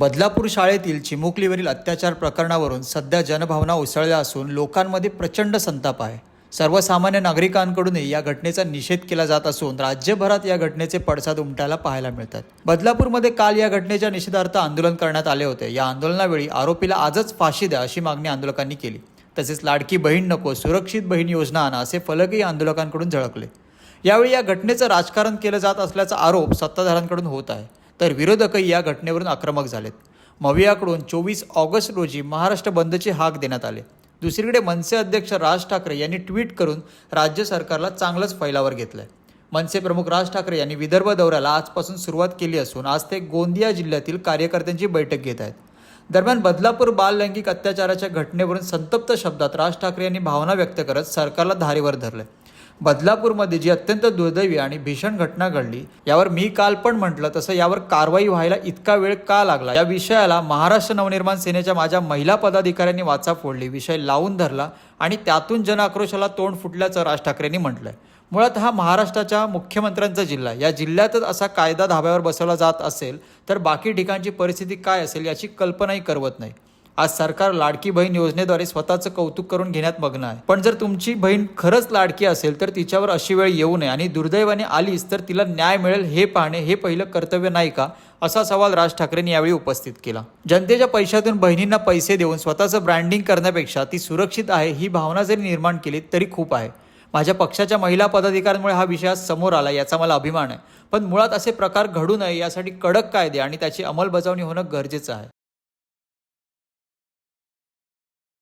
बदलापूर शाळेतील चिमुकलीवरील अत्याचार प्रकरणावरून सध्या जनभावना उसळल्या असून लोकांमध्ये प्रचंड संताप आहे. सर्वसामान्य नागरिकांकडूनही या घटनेचा निषेध केला जात असून राज्यभरात या घटनेचे पडसाद उमटायला पाहायला मिळतात. बदलापूरमध्ये काल या घटनेच्या निषेधार्थ आंदोलन करण्यात आले होते. या आंदोलनावेळी आरोपीला आजच फाशी द्या अशी मागणी आंदोलकांनी केली. तसेच लाडकी बहीण नको सुरक्षित बहीण योजना आणा असे फलकही आंदोलकांकडून झळकले. यावेळी या घटनेचं राजकारण केलं जात असल्याचा आरोप सत्ताधाऱ्यांकडून होत आहे. तर विरोधकही या घटनेवरून आक्रमक झालेत. मवियाकडून चोवीस ऑगस्ट रोजी महाराष्ट्र बंदचे हाक देण्यात आले. दुसरीकडे मनसे अध्यक्ष राज ठाकरे यांनी ट्विट करून राज्य सरकारला चांगलंच फैलावर घेतलंय. मनसे प्रमुख राज ठाकरे यांनी विदर्भ दौऱ्याला आजपासून सुरुवात केली असून आज ते गोंदिया जिल्ह्यातील कार्यकर्त्यांची बैठक घेत आहेत. दरम्यान बदलापूर बाल लैंगिक अत्याचाराच्या घटनेवरून संतप्त शब्दात राज ठाकरे यांनी भावना व्यक्त करत सरकारला धारेवर धरलंय. बदलापूरमध्ये जी अत्यंत दुर्दैवी आणि भीषण घटना घडली यावर मी काल पण म्हटलं तसं यावर कारवाई व्हायला इतका वेळ का लागला? या विषयाला महाराष्ट्र नवनिर्माण सेनेच्या माझ्या महिला पदाधिकाऱ्यांनी वाचा फोडली विषय लावून धरला आणि त्यातून जनआक्रोशाला तोंड फुटल्याचं राज ठाकरेंनी म्हटलंय. मुळात हा महाराष्ट्राच्या मुख्यमंत्र्यांचा जिल्हा या जिल्ह्यातच असा कायदा धाब्यावर बसवला जात असेल तर बाकी ठिकाणची परिस्थिती काय असेल याची कल्पनाही करवत नाही. आज सरकार लाडकी बहीण योजनेद्वारे स्वतःचं कौतुक करून घेण्यात मग्न आहे. पण जर तुमची बहीण खरंच लाडकी असेल तर तिच्यावर अशी वेळ येऊ नये आणि दुर्दैवाने आलीच तर तिला न्याय मिळेल हे पाहणे हे पहिलं कर्तव्य नाही का? असा सवाल राज ठाकरेंनी यावेळी उपस्थित केला. जनतेच्या पैशातून बहिणींना पैसे देऊन स्वतःचं ब्रँडिंग करण्यापेक्षा ती सुरक्षित आहे ही भावना जरी निर्माण केली तरी खूप आहे. माझ्या पक्षाच्या महिला पदाधिकाऱ्यांमुळे हा विषय समोर आला याचा मला अभिमान आहे. पण मुळात असे प्रकार घडू नये यासाठी कडक कायदे आणि त्याची अंमलबजावणी होणं गरजेचं आहे.